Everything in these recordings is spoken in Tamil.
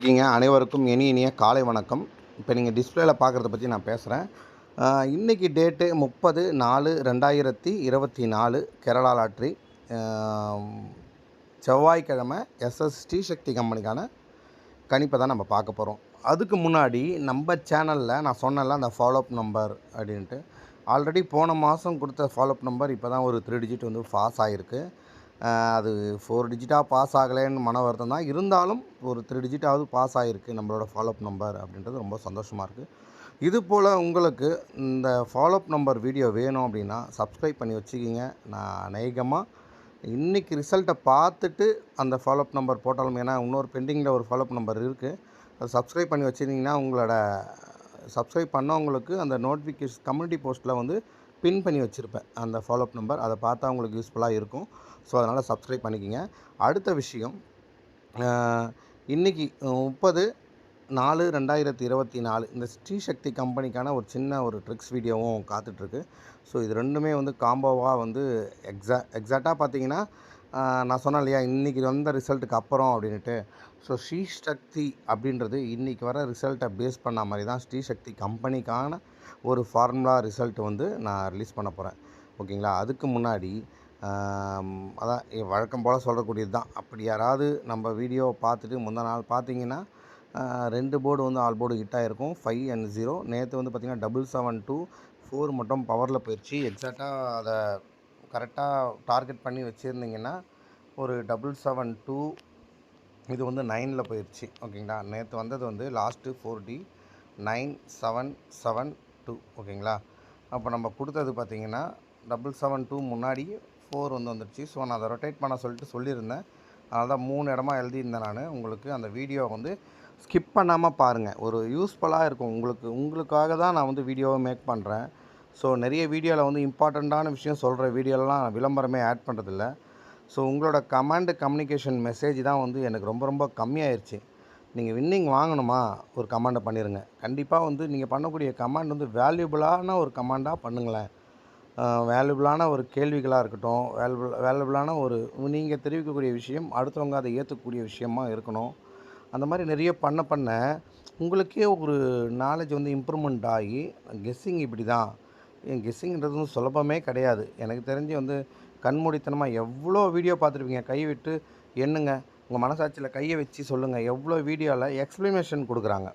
இருக்கீங்க. அனைவருக்கும் இனி இனிய காலை வணக்கம். இப்போ நீங்கள் டிஸ்பிளேல பார்க்குறத பற்றி நான் பேசுகிறேன் இன்றைக்கி டேட்டு முப்பது நாலு ரெண்டாயிரத்தி இருபத்தி நாலு கேரளா லாட்ரி. செவ்வாய்க்கிழமை எஸ்எஸ் ஸ்ரீசக்தி கம்பெனிக்கான கணிப்பை தான் நம்ம பார்க்க போகிறோம் அதுக்கு முன்னாடி நம்ம சேனலில் நான் சொன்னேன்ல அந்த ஃபாலோஅப் நம்பர் அப்படின்ட்டு. ஆல்ரெடி போன மாதம் கொடுத்த ஃபாலோஅப் நம்பர் இப்போ தான் ஒரு த்ரீ டிஜிட் வந்து பாஸ் ஆகிருக்கு அது ஃபோர் டிஜிட்டாக பாஸ் ஆகலைன்னு மன வருத்தம் தான். இருந்தாலும் ஒரு த்ரீ டிஜிட்டாவது பாஸ் ஆகிருக்கு நம்மளோட ஃபாலோஅப் நம்பர் அப்படின்றது ரொம்ப சந்தோஷமாக இருக்குது இது போல் உங்களுக்கு இந்த ஃபாலோஅப் நம்பர் வீடியோ வேணும் அப்படின்னா சப்ஸ்கிரைப் பண்ணி வச்சுக்கிங்க. நான் அநேகமாக இன்றைக்கி ரிசல்ட்டை பார்த்துட்டு அந்த ஃபாலோஅப் நம்பர் போட்டாலும் ஏன்னா இன்னொரு பெண்டிங்கில் ஒரு ஃபாலோஅப் நம்பர் இருக்குது அது சப்ஸ்கிரைப் பண்ணி வச்சுருந்தீங்கன்னா உங்களோட சப்ஸ்கிரைப் பண்ணவங்களுக்கு அந்த நோட்டிஃபிகேஷன் கம்யூனிட்டி போஸ்ட்டில் வந்து பின் பண்ணி வச்சுருப்பேன். அந்த ஃபாலோஅப் நம்பர் அதை பார்த்தா உங்களுக்கு யூஸ்ஃபுல்லாக இருக்கும். ஸோ அதனால் சப்ஸ்கிரைப் பண்ணிக்கிங்க. அடுத்த விஷயம் இன்றைக்கி முப்பது நாலு ரெண்டாயிரத்தி இருபத்தி நாலு இந்த ஸ்ரீசக்தி கம்பெனிக்கான ஒரு சின்ன ஒரு ட்ரிக்ஸ் வீடியோவும் காத்துட்ருக்கு. ஸோ இது ரெண்டுமே வந்து காம்போவாக வந்து எக்ஸா எக்ஸாக்டாக பார்த்தீங்கன்னா நான் சொன்னேன் இல்லையா இன்றைக்கி வந்த ரிசல்ட்டுக்கு அப்புறம் அப்படின்ட்டு ஸோ ஸ்ரீசக்தி அப்படின்றது இன்றைக்கி வர ரிசல்ட்டை பேஸ் பண்ண மாதிரி தான் ஸ்ரீசக்தி கம்பெனிக்கான ஒரு ஃபார்முலா ரிசல்ட் வந்து நான் ரிலீஸ் பண்ண போகிறேன் ஓகேங்களா அதுக்கு முன்னாடி அதான் வழக்கம் போல் சொல்லக்கூடியது தான். அப்படி யாராவது நம்ம வீடியோவை பார்த்துட்டு முந்தா நாள் பார்த்தீங்கன்னா ரெண்டு போர்டு வந்து ஆல் போர்டு ஹிட் ஆகிருக்கும் ஃபைவ் அண்ட் ஜீரோ நேற்று வந்து பார்த்திங்கன்னா டபுள் செவன் டூ ஃபோர் மட்டும் பவரில் போயிடுச்சு எக்ஸாக்டாக அதை கரெக்டாக டார்கெட் பண்ணி வச்சுருந்தீங்கன்னா ஒரு டபுள் செவன் டூ இது வந்து நைனில் போயிடுச்சு ஓகேங்களா? நேற்று வந்தது வந்து last four D nine seven seven two ஓகேங்களா? அப்போ நம்ம கொடுத்தது பார்த்தீங்கன்னா டபுள் செவன் டூ முன்னாடி ஃபோர் வந்து வந்துடுச்சு ஸோ நான் அதை ரொட்டேட் பண்ண சொல்லிட்டு சொல்லியிருந்தேன். அதனால் தான் மூணு இடமா எழுதியிருந்தேன் நான். உங்களுக்கு அந்த வீடியோவை வந்து ஸ்கிப் பண்ணாமல் பாருங்கள் ஒரு யூஸ்ஃபுல்லாக இருக்கும். உங்களுக்கு உங்களுக்காக தான் நான் வந்து வீடியோவை மேக் பண்ணுறேன் ஸோ நிறைய வீடியோவில் வந்து இம்பார்ட்டண்ட்டான விஷயம் சொல்கிற வீடியோலாம் விளம்பரமே ஆட் பண்ணுறதில்ல ஸோ உங்களோட கமாண்டு கம்யூனிகேஷன் மெசேஜ் தான் வந்து எனக்கு ரொம்ப ரொம்ப கம்மியாயிருச்சு. நீங்கள் வின்னிங் வாங்கணுமா? ஒரு கமாண்டை பண்ணிடுங்க கண்டிப்பாக வந்து நீங்கள் பண்ணக்கூடிய கமாண்ட் வந்து வேல்யூபிளான ஒரு கமாண்டாக பண்ணுங்களேன். வேல்யூபிளான ஒரு கேள்விகளாக இருக்கட்டும் வேல்யூபிள் வேல்யூபிளான ஒரு நீங்கள் தெரிவிக்கக்கூடிய விஷயம் அடுத்தவங்க அதை ஏற்றக்கூடிய விஷயமா இருக்கணும். அந்த மாதிரி நிறைய பண்ண பண்ண உங்களுக்கே ஒரு நாலேஜ் வந்து இம்ப்ரூவ்மெண்ட் ஆகி கெஸ்ஸிங் இப்படி தான் என் கெஸ்ஸிங்கிறது வந்து சுலபமே கிடையாது. எனக்கு தெரிஞ்சு வந்து கண்மூடித்தனமாக எவ்வளோ வீடியோ பார்த்துருப்பீங்க? கை விட்டு எண்ணுங்க. உங்கள் மனசாட்சியில் கையை வச்சு சொல்லுங்கள் எவ்வளோ வீடியோவில் எக்ஸ்ப்ளனேஷன் கொடுக்குறாங்க.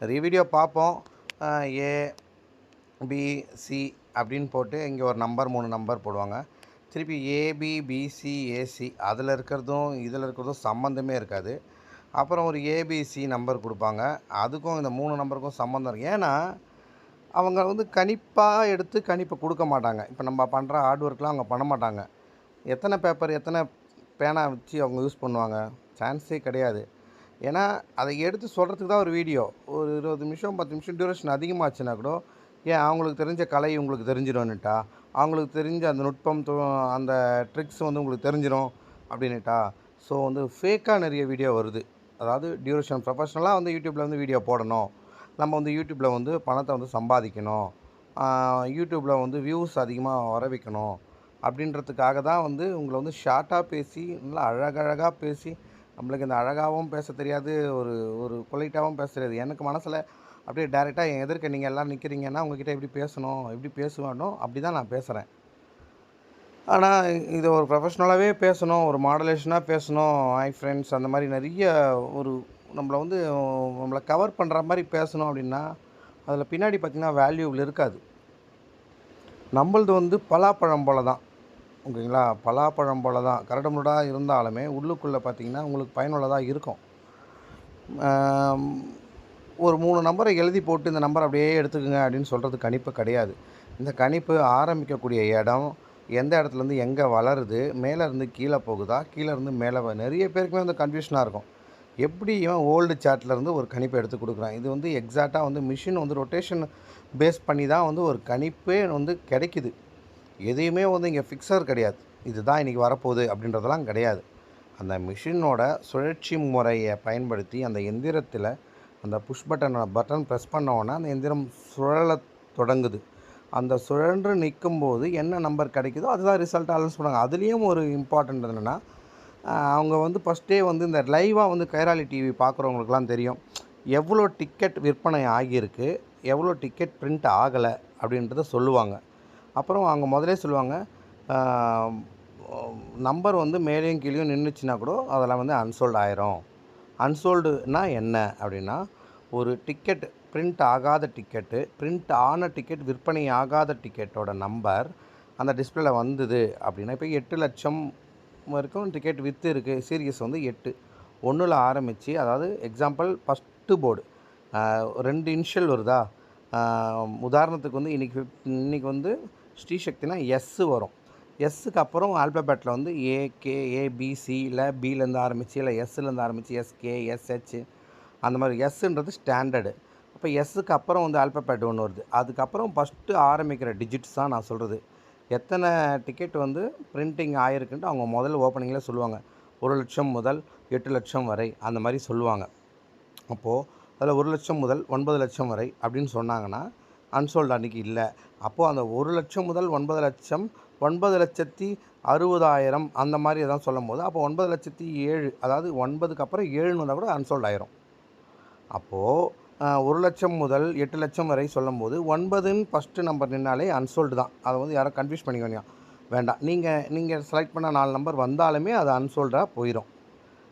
நிறைய வீடியோ பார்ப்போம். ஏ பி சி அப்படின்னு போட்டு இங்கே ஒரு நம்பர் மூணு நம்பர் போடுவாங்க. திருப்பி ஏபி பிசி ஏசி அதில் இருக்கிறதும் இதில் இருக்கிறதும் சம்மந்தமே இருக்காது. அப்புறம் ஒரு ஏபிசி நம்பர் கொடுப்பாங்க. அதுக்கும் இந்த மூணு நம்பருக்கும் சம்மந்தம் இருக்கு. ஏன்னா அவங்க வந்து கணிப்பாக எடுத்து கணிப்பை கொடுக்க மாட்டாங்க. இப்போ நம்ம பண்ணுற ஹார்ட் ஒர்க்லாம் அவங்க பண்ண மாட்டாங்க. எத்தனை பேப்பர் எத்தனை பேனா வச்சு அவங்க யூஸ் பண்ணுவாங்க? சான்ஸே கிடையாது. ஏன்னா அதை எடுத்து சொல்கிறதுக்கு தான் ஒரு வீடியோ ஒரு இருபது நிமிஷம் பத்து நிமிஷம் டியூரேஷன் அதிகமாகச்சுன்னா கூட ஏன் அவங்களுக்கு தெரிஞ்ச கலை உங்களுக்கு தெரிஞ்சிடும்னுட்டா? அவங்களுக்கு தெரிஞ்ச அந்த நுட்பம் அந்த ட்ரிக்ஸ் வந்து உங்களுக்கு தெரிஞ்சிடும் அப்படின்னுட்டா. ஸோ வந்து ஃபேக்காக நிறைய வீடியோ வருது. அதாவது டியூரேஷன் ப்ரொஃபஷ்னலாக வந்து யூடியூப்பில் வந்து வீடியோ போடணும். நம்ம வந்து யூடியூப்பில் வந்து பணத்தை வந்து சம்பாதிக்கணும். யூடியூப்பில் வந்து வியூஸ் அதிகமாக வர வைக்கணும். அப்படின்றதுக்காக தான் வந்து உங்களை வந்து ஷார்ட்டாக பேசி நல்லா அழகழகாக பேசி நம்மளுக்கு இந்த அழகாகவும் பேச தெரியாது ஒரு ஒரு கொலைட்டாகவும் பேச தெரியாது. எனக்கு மனசில் அப்படியே டேரெக்டாக என் எதிர்க்க நீங்கள் எல்லாம் நிற்கிறீங்கன்னா உங்ககிட்ட எப்படி பேசணும் எப்படி பேசுவானோ அப்படி தான் நான் பேசுகிறேன் ஆனால் இது ஒரு ப்ரொஃபஷ்னலாகவே பேசணும் ஒரு மாடலேஷனாக பேசணும் ஐ ஃப்ரெண்ட்ஸ் அந்த மாதிரி நிறைய ஒரு நம்மளை வந்து நம்மளை கவர் பண்ணுற மாதிரி பேசணும் அப்படின்னா அதில் பின்னாடி பார்த்திங்கன்னா வேல்யூபிள் இருக்காது. நம்மளது வந்து பலாப்பழம் போல தான் ஓகேங்களா? பலாப்பழம் போல தான் கரடுமுரடாக இருந்தாலுமே உள்ளுக்குள்ளே பார்த்தீங்கன்னா உங்களுக்கு பயனுள்ளதாக இருக்கும். ஒரு மூணு நம்பரை எழுதி போட்டு இந்த நம்பர் அப்படியே எடுத்துக்கோங்க அப்படின்னு சொல்கிறது கணிப்பு கிடையாது. இந்த கணிப்பு ஆரம்பிக்கக்கூடிய இடம் எந்த இடத்துலேருந்து எங்கே வளருது மேலேருந்து கீழே போகுதா கீழே இருந்து மேலே நிறைய பேருக்குமே வந்து கன்ஃபியூஷனாக இருக்கும். எப்படி இவன் ஓல்டு சார்ட்லேருந்து ஒரு கணிப்பை எடுத்து கொடுக்குறான்? இது வந்து எக்ஸாக்டாக வந்து மிஷின் வந்து ரொட்டேஷன் பேஸ் பண்ணி தான் வந்து ஒரு கணிப்பே வந்து கிடைக்குது. எதையுமே வந்து இங்கே ஃபிக்ஸர் கிடையாது. இதுதான் இன்றைக்கி வரப்போகுது அப்படின்றதெல்லாம் கிடையாது. அந்த மிஷினோட சுழற்சி முறையை பயன்படுத்தி அந்த எந்திரத்தில் அந்த புஷ் பட்டனை பட்டன் ப்ரெஸ் பண்ண அந்த எந்திரம் சுழலத் தொடங்குது. அந்த சுழன்று நிற்கும்போது என்ன நம்பர் கிடைக்குதோ அதுதான் ரிசல்ட் அனௌன்ஸ் பண்ணுவாங்க அதுலேயும் ஒரு இம்பார்ட்டண்ட் என்னென்னா அவங்க வந்து ஃபஸ்ட்டே வந்து இந்த லைவாக வந்து கைராளி டிவி பார்க்குறவங்களுக்குலாம் தெரியும். எவ்வளோ டிக்கெட் விற்பனை ஆகியிருக்கு எவ்வளோ டிக்கெட் பிரிண்ட் ஆகலை அப்படின்றத சொல்லுவாங்க. அப்புறம் அவங்க முதலே சொல்லுவாங்க நம்பர் வந்து மேலேயும் கீழேயும் நின்றுச்சுன்னா கூட அதெல்லாம் வந்து அன்சோல்டு ஆயிரும். அன்சோல்டுனா என்ன அப்படின்னா ஒரு டிக்கெட் பிரிண்ட் ஆகாத டிக்கெட்டு பிரிண்ட் ஆன டிக்கெட் விற்பனை ஆகாத டிக்கெட்டோட நம்பர் அந்த டிஸ்பிளேல வந்தது அப்படின்னா இப்போ எட்டு லட்சம் வரைக்கும் டிக்கெட் வித்து இருக்குது சீரியஸ் வந்து எட்டு. ஒன்றில் ஆரம்பித்து அதாவது எக்ஸாம்பிள் ஃபஸ்ட்டு போர்டு ரெண்டு இன்ஷியல் வருதா? உதாரணத்துக்கு வந்து இன்றைக்கி இன்றைக்கி வந்து ஸ்ரீசக்தினா எஸ்ஸு வரும். எஸ்ஸுக்கு அப்புறம் ஆல்பபேட்டில் வந்து ஏ கே ஏபிசி இல்லை பிலேருந்து ஆரம்பித்து இல்லை எஸ்லேருந்து ஆரம்பித்து எஸ்கே எஸ்ஹெச் அந்த மாதிரி. எஸ்ன்றது ஸ்டாண்டர்டு அப்போ எஸ்ஸுக்கு அப்புறம் வந்து ஆல்பபேட் ஒன்று வருது. அதுக்கப்புறம் ஃபஸ்ட்டு ஆரம்பிக்கிற டிஜிட்ஸ் தான் நான் சொல்கிறது எத்தனை டிக்கெட் வந்து பிரிண்டிங் ஆயிருக்குன்ட்டு அவங்க முதல்ல ஓப்பனிங்கில் சொல்லுவாங்க. ஒரு லட்சம் முதல் எட்டு லட்சம் வரை அந்த மாதிரி சொல்லுவாங்க. அப்போது அதில் ஒரு லட்சம் முதல் ஒன்பது லட்சம் வரை அப்படின்னு சொன்னாங்கன்னா அன்சோல்டு அன்றைக்கி இல்லை. அப்போது அந்த ஒரு லட்சம் முதல் ஒன்பது லட்சம் ஒன்பது லட்சத்தி அறுபதாயிரம் அந்த மாதிரி எதாவது சொல்லும் போது அப்போ ஒன்பது லட்சத்தி ஏழு அதாவது ஒன்பதுக்கு அப்புறம் ஏழுன்னு வந்தால் கூட அன்சோல்டு ஆயிரும். அப்போது ஒரு லட்சம் முதல் எட்டு லட்சம் வரை சொல்லும்போது ஒன்பதுன்னு ஃபஸ்ட்டு நம்பர் நின்னாலே அன்சோல்டு தான். அதை வந்து யாரும் கன்ஃபியூஸ் பண்ணிக்கணும் வேண்டாம். நீங்கள் நீங்கள் செலக்ட் பண்ண நாலு நம்பர் வந்தாலுமே அது அன்சோல்டாக போயிடும்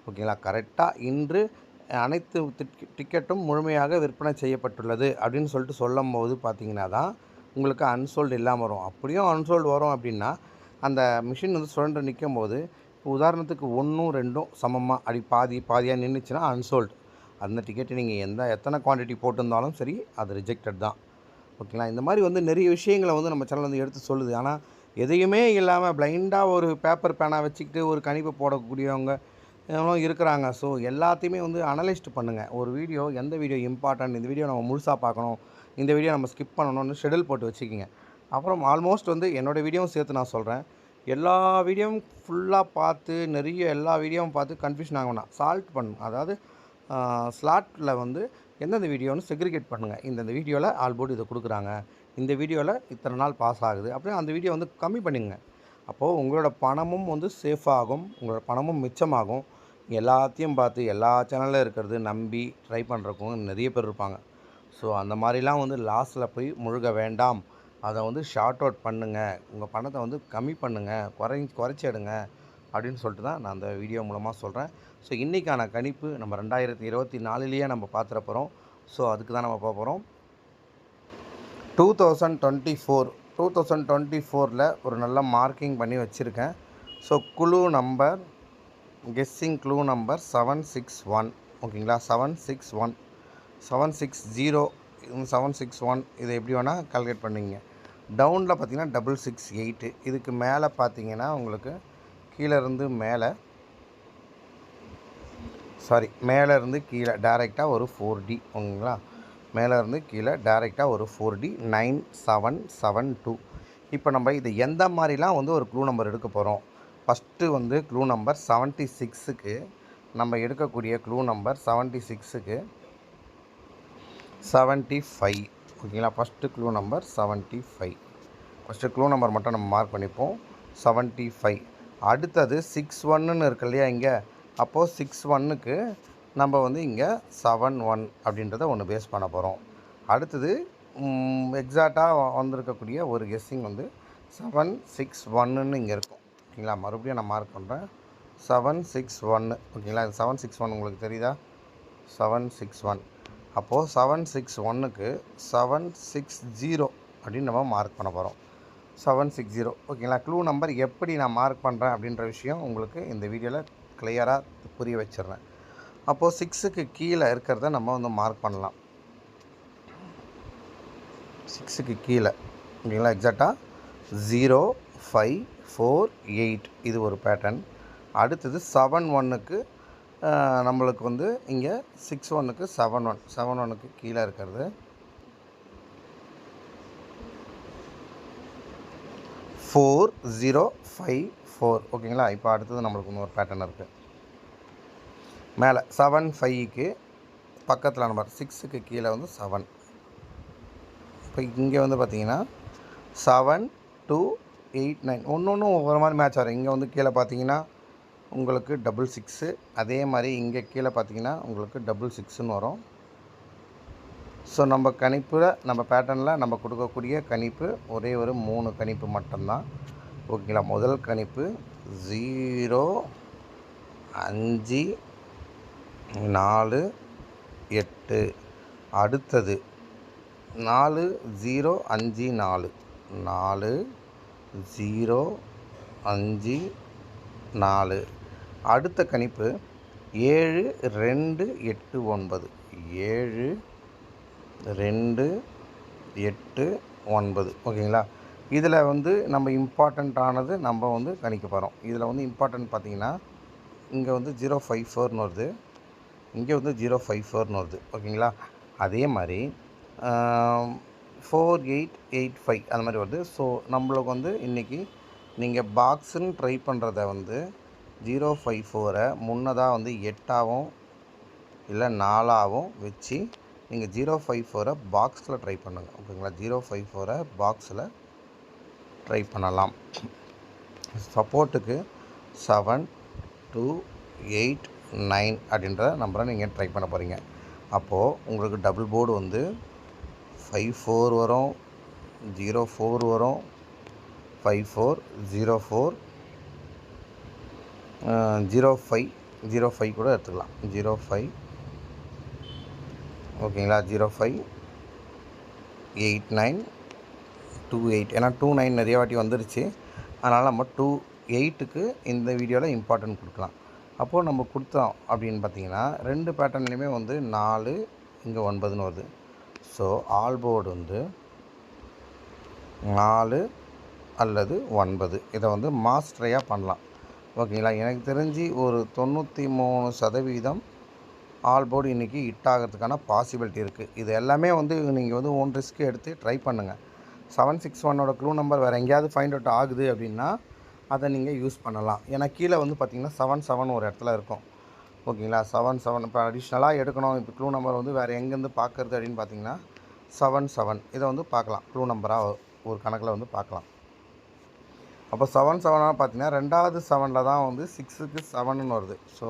ஓகேங்களா? கரெக்டாக இன்று அனைத்து டிக்கெட்டும் முழுமையாக விற்பனை செய்யப்பட்டுள்ளது அப்படின்னு சொல்லிட்டு சொல்லும் போது பார்த்தீங்கன்னா தான் உங்களுக்கு அன்சோல்டு இல்லாமல் வரும். அப்படியும் அன்சோல்டு வரும் அப்படின்னா அந்த மிஷின் வந்து சுழன்று நிற்கும் போது இப்போ உதாரணத்துக்கு ஒன்றும் ரெண்டும் சமமாக அப்படி பாதி பாதியாக நின்றுச்சுன்னா அன்சோல்டு அந்த டிக்கெட்டு நீங்கள் எந்த எத்தனை குவான்டிட்டி போட்டிருந்தாலும் சரி அது ரிஜெக்டட் தான். ஓகேங்களா இந்த மாதிரி வந்து நிறைய விஷயங்களை வந்து நம்ம சேனல் வந்து எடுத்து சொல்லுது. ஆனால் எதையுமே இல்லாமல் பிளைண்டாக ஒரு பேப்பர் பேனா வச்சுக்கிட்டு ஒரு கணிப்பு போடக்கூடியவங்க இருக்கிறாங்க. ஸோ எல்லாத்தையுமே வந்து அனலைஸ்ட் பண்ணுங்கள் ஒரு வீடியோ எந்த வீடியோ இம்பார்ட்டன்ட் இந்த வீடியோ நம்ம முழுசாக பார்க்கணும். இந்த வீடியோ நம்ம ஸ்கிப் பண்ணணும்னு ஷெடியூல் போட்டு வச்சுக்கிங்க. அப்புறம் ஆல்மோஸ்ட் வந்து என்னோடய வீடியோவும் சேர்த்து நான் சொல்கிறேன் எல்லா வீடியோவும் ஃபுல்லாக பார்த்து நிறைய எல்லா வீடியோவும் பார்த்து கன்ஃபியூஷன் ஆகணும் சால்ட் பண்ணும் அதாவது ஸ்லாட்டில் வந்து எந்தெந்த வீடியோன்னு செக்ரிகேட் பண்ணுங்கள் இந்தந்த வீடியோவில் ஆல் போர்டு இதை கொடுக்குறாங்க. இந்த வீடியோவில் இத்தனை நாள் பாஸ் ஆகுது. அப்படியே அந்த வீடியோ வந்து கம்மி பண்ணுங்க அப்போது உங்களோட பணமும் வந்து சேஃப் ஆகும். உங்களோட பணமும் மிச்சமாகும். எல்லாத்தையும் பார்த்து எல்லா சேனலில் இருக்கிறது நம்பி ட்ரை பண்ணுறக்கும் நிறைய பேர் இருப்பாங்க. ஸோ அந்த மாதிரிலாம் வந்து லாஸில் போய் முழுக வேண்டாம். அதை வந்து ஷார்ட் அவுட் பண்ணுங்கள் உங்கள் பணத்தை வந்து கம்மி பண்ணுங்கள் குறை குறைச்சி எடுங்க. அப்படின்னு சொல்லிட்டு தான் நான் அந்த வீடியோ மூலமாக சொல்கிறேன் ஸோ இன்றைக்கான கணிப்பு நம்ம ரெண்டாயிரத்தி இருபத்தி நாலுலேயே நம்ம பார்த்துட போகிறோம் ஸோ அதுக்கு தான் நம்ம பார்க்க போகிறோம் two thousand twenty four two thousand twenty ஃபோரில் ஒரு நல்ல மார்க்கிங் பண்ணி வச்சுருக்கேன். ஸோ குழு number guessing clue number seven six one ஓகேங்களா? Seven six one seven six zero seven six one இதை எப்படி வேணால் கால்குலேட் பண்ணுவீங்க டவுனில் பார்த்தீங்கன்னா டபுள் சிக்ஸ் எயிட்டு இதுக்கு மேலே பார்த்தீங்கன்னா உங்களுக்கு கீழே இருந்து மேலே சாரி மேலே இருந்து கீழே டேரெக்டாக ஒரு ஃபோர் டி ஓகேங்களா? மேலே இருந்து கீழே டேரெக்டாக ஒரு four D nine seven seven two இப்போ நம்ம இது எந்த மாதிரிலாம் வந்து ஒரு க்ளூ நம்பர் எடுக்க போகிறோம் ஃபஸ்ட்டு வந்து க்ளூ நம்பர் செவன்ட்டி சிக்ஸுக்கு நம்ம எடுக்கக்கூடிய க்ளூ நம்பர் செவன்ட்டி சிக்ஸுக்கு செவன்ட்டி ஃபைவ் ஓகேங்களா? First clue number seventy five first clue number மட்டும் நம்ம மார்க் பண்ணிப்போம். செவன்ட்டி ஃபைவ் அடுத்தது சிக்ஸ் ஒன்னுன்னு இருக்கு இல்லையா இங்கே? அப்போது சிக்ஸ் ஒன்னுக்கு நம்ம வந்து இங்கே செவன் ஒன் அப்படின்றத ஒன்று பேஸ் பண்ண போகிறோம் அடுத்தது எக்ஸாக்டாக வந்திருக்கக்கூடிய ஒரு கெஸ்ஸிங் வந்து செவன் சிக்ஸ் ஒன்னுன்னு இங்கே இருக்கும். ஓகேங்களா? மறுபடியும் நான் மார்க் பண்ணுறேன் செவன் சிக்ஸ் ஒன்று ஓகேங்களா? இது செவன் சிக்ஸ் ஒன் உங்களுக்கு தெரியுதா? செவன் சிக்ஸ் ஒன் அப்போது செவன் சிக்ஸ் ஒன்னுக்கு செவன் சிக்ஸ் ஜீரோ அப்படின்னு நம்ம மார்க் பண்ண போகிறோம் செவன் சிக்ஸ் ஜீரோ ஓகேங்களா க்ளூ நம்பர் எப்படி நான் மார்க் பண்ணுறேன் அப்படின்ற விஷயம் உங்களுக்கு இந்த வீடியோவில் கிளியராக புரிய வச்சிடுறேன். அப்போது சிக்ஸுக்கு கீழே இருக்கிறத நம்ம வந்து மார்க் பண்ணலாம். சிக்ஸுக்கு கீழே. ஓகேங்களா? எக்ஸாக்டாக ஜீரோ ஃபைவ் ஃபோர் எயிட் இது ஒரு பேட்டர்ன் அடுத்தது செவன் ஒன்னுக்கு நம்மளுக்கு வந்து இங்கே சிக்ஸ் ஒன்னுக்கு செவன் ஒன் செவன் ஒன்னுக்கு கீழே இருக்கிறது. ஃபோர் ஜீரோ ஃபைவ் ஃபோர் ஓகேங்களா இப்போ அடுத்தது நம்மளுக்கு இன்னொரு பேட்டர்ன் இருக்குது மேலே செவன் ஃபைவ்க்கு பக்கத்தில் நம்பர் சிக்ஸுக்கு கீழே வந்து செவன் இப்போ இங்கே வந்து பார்த்தீங்கன்னா செவன் டூ எயிட் நைன் ஒன்று ஒன்றும் ஒவ்வொரு மாதிரி மேட்ச் வரும் இங்கே வந்து கீழே பார்த்தீங்கன்னா உங்களுக்கு டபுள் சிக்ஸு அதே மாதிரி இங்கே கீழே பார்த்தீங்கன்னா உங்களுக்கு டபுள் சிக்ஸுன்னு வரும். ஸோ நம்ம கணிப்பில் நம்ம பேட்டர்னில் நம்ம கொடுக்கக்கூடிய கணிப்பு ஒரே ஒரு மூணு கணிப்பு மட்டும்தான். ஓகேங்களா முதல் கணிப்பு ஜீரோ அஞ்சு நாலு எட்டு. அடுத்தது நாலு ஜீரோ அஞ்சு நாலு. நாலு ஜீரோ அஞ்சு நாலு. அடுத்த கணிப்பு ஏழு ரெண்டு எட்டு ஒன்பது. ஏழு ரெண்டு எட்டு ஒன்பது. ஓகேங்களா? இதில் வந்து நம்ம இம்பார்ட்டண்ட்டானது நம்ம வந்து கணிக்க போகிறோம் இதில் வந்து இம்பார்ட்டன்ட் பார்த்தீங்கன்னா இங்கே வந்து ஜீரோ ஃபைவ் ஃபோர்னு வருது. இங்கே வந்து ஜீரோ ஃபைவ் ஃபோர்னு வருது. ஓகேங்களா? அதே மாதிரி ஃபோர் எயிட் எயிட் ஃபைவ் அந்த மாதிரி வருது. ஸோ நம்மளுக்கு வந்து இன்றைக்கி நீங்கள் பாக்ஸுன்னு ட்ரை பண்ணுறத வந்து ஜீரோ ஃபைவ் ஃபோரை முன்னதாக வந்து எட்டாகவும் இல்லை நாலாகவும் வச்சு நீங்கள் ஜீரோ ஃபைவ் ஃபோரை பாக்ஸில் ட்ரை பண்ணுங்கள் ஓகேங்களா ஜீரோ ஃபைவ் ஃபோரை பாக்ஸில் ட்ரை பண்ணலாம். சப்போர்ட்டுக்கு செவன் டூ எயிட் நைன் அப்படின்ற நம்பரை நீங்கள் ட்ரை பண்ண போகிறீங்க அப்போது உங்களுக்கு டபுள் போர்டு வந்து ஃபைவ் ஃபோர் வரும் ஜீரோ ஃபோர் வரும் five four zero four zero five zero five கூட எடுத்துக்கலாம். ஜீரோ ஃபைவ் ஓகேங்களா? Zero five eight nine two eight. ஏன்னா டூ நைன் நிறைய வாட்டி வந்துருச்சு. அதனால் நம்ம டூ எயிட்டுக்கு இந்த வீடியோவில் இம்பார்ட்டன்ட் கொடுக்கலாம். அப்போது நம்ம கொடுத்தோம் அப்படின்னு பார்த்தீங்கன்னா ரெண்டு பேட்டர்ன்லேயுமே வந்து நாலு இங்கே ஒன்பதுன்னு வருது. ஸோ ஆல் போர்டு வந்து நாலு அல்லது ஒன்பது. இதை வந்து மாஸ்டரையாக பண்ணலாம். ஓகேங்களா? எனக்கு தெரிஞ்சு ஒரு தொண்ணூற்றி மூணு சதவீதம் ஆல் போர்டு இன்றைக்கி ஹிட் ஆகிறதுக்கான பாசிபிலிட்டி இருக்குது இது எல்லாமே வந்து நீங்கள் வந்து ஓன் ரிஸ்க்கு எடுத்து ட்ரை பண்ணுங்கள் செவன் சிக்ஸ் ஒன்னோட க்ளூ நம்பர் வேறு எங்கேயாவது ஃபைண்ட் அவுட் ஆகுது அப்படின்னா அதை நீங்கள் யூஸ் பண்ணலாம். ஏன்னா கீழே வந்து பார்த்திங்கன்னா செவன் செவன் ஒரு இடத்துல இருக்கும். ஓகேங்களா? செவன் செவன் இப்போ அடிஷ்னலாக எடுக்கணும். இப்போ க்ளூ நம்பர் வந்து வேறு எங்கேருந்து பார்க்குறது அப்படின்னு பார்த்தீங்கன்னா செவன் செவன் இதை வந்து பார்க்கலாம் க்ளூ நம்பராக ஒரு கணக்கில் வந்து பார்க்கலாம் அப்போ செவன் செவனாக பார்த்தீங்கன்னா ரெண்டாவது செவனில் தான் வந்து சிக்ஸுக்கு செவனுன்னு வருது. ஸோ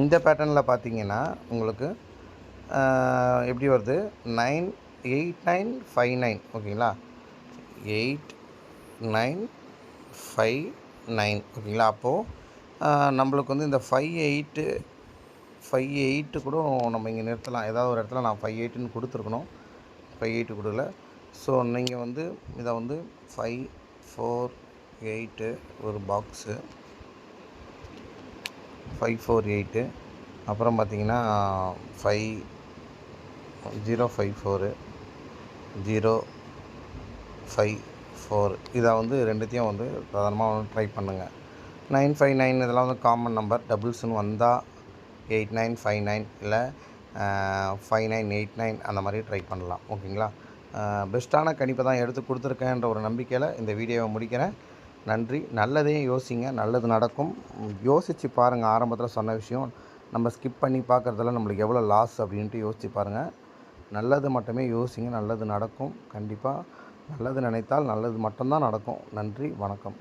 இந்த பேட்டர்னில் பார்த்தீங்கன்னா உங்களுக்கு எப்படி வருது? Nine eight nine five nine ஓகேங்களா? எயிட் நைன் ஃபைவ் நைன் ஓகேங்களா? அப்போது நம்மளுக்கு வந்து இந்த ஃபைவ் எயிட்டு ஃபைவ் எயிட்டு கூட நம்ம இங்கே நிறுத்தலாம். ஏதாவது ஒரு இடத்துல நான் ஃபைவ் எயிட்டுன்னு கொடுத்துருக்கணும். ஃபைவ் எயிட்டு கொடுக்கல. ஸோ நீங்கள் வந்து இதை வந்து ஃபைவ் ஃபோர் எயிட்டு ஒரு பாக்ஸு ஃபைவ் ஃபோர் எயிட்டு அப்புறம் பார்த்தீங்கன்னா five zero five four zero five four இதை வந்து ரெண்டுத்தையும் வந்து பிரதானமாக வந்து ட்ரை பண்ணுங்கள் நைன் ஃபைவ் நைன் இதெல்லாம் வந்து காமன் நம்பர் டபுள்ஸ்னு வந்தால் எயிட் நைன் ஃபைவ் நைன் இல்லை ஃபைவ் நைன் எயிட் நைன் அந்த மாதிரி ட்ரை பண்ணலாம். ஓகேங்களா? பெஸ்ட்டான கணிப்பை தான் எடுத்து கொடுத்துருக்கேன்ற ஒரு நம்பிக்கையில் இந்த வீடியோவை முடிக்கிறேன். நன்றி. நல்லதையும் யோசிங்க. நல்லது நடக்கும். யோசித்து பாருங்கள் ஆரம்பத்தில் சொன்ன விஷயம். நம்ம ஸ்கிப் பண்ணி பார்க்குறதுல நம்மளுக்கு எவ்வளோ லாஸ் அப்படின்ட்டு யோசித்து பாருங்கள் நல்லது மட்டுமே யோசிங்க. நல்லது நடக்கும். கண்டிப்பாக நல்லது நினைத்தால் நல்லது மட்டும்தான் நடக்கும். நன்றி. வணக்கம்.